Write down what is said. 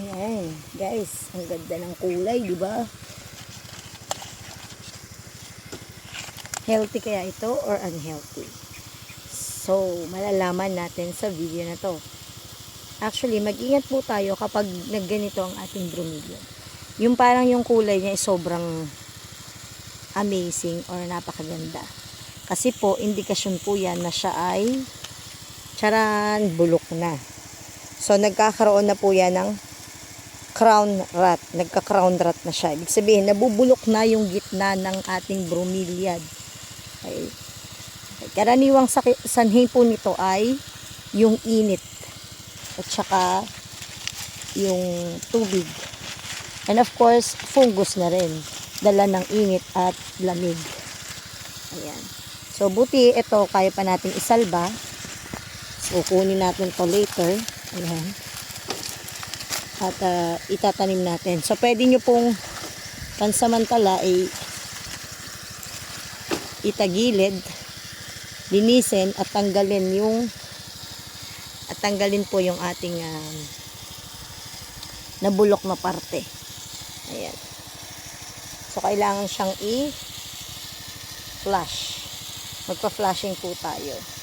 Ayan, guys, ang ganda ng kulay, di ba? Healthy kaya ito or unhealthy? So, malalaman natin sa video na to. Actually, mag-ingat po tayo kapag nagganito ang ating bromeliad. Yung parang yung kulay niya ay sobrang amazing or napakaganda. Kasi po, indikasyon po yan na siya ay charan, bulok na. So, nagkakaroon na po yan ng crown rat. Nagka-crown rat na siya. Ibig sabihin, nabubulok na yung gitna ng ating bromeliad. Okay. Karaniwang sanhi po nito ay yung init at saka yung tubig. And of course, fungus na rin. Dala ng init at lamig. Ayan. So, buti ito, kaya pa natin isalba. So, kunin natin to later. Ayan. At ah, itatanim natin. So, pwede nyo pong pansamantala ay itagilid, linisin at tanggalin yung at tanggalin po yung ating um, nabulok na parte. Ayan. So, kailangan siyang i-flush. Magpa-flushing po tayo.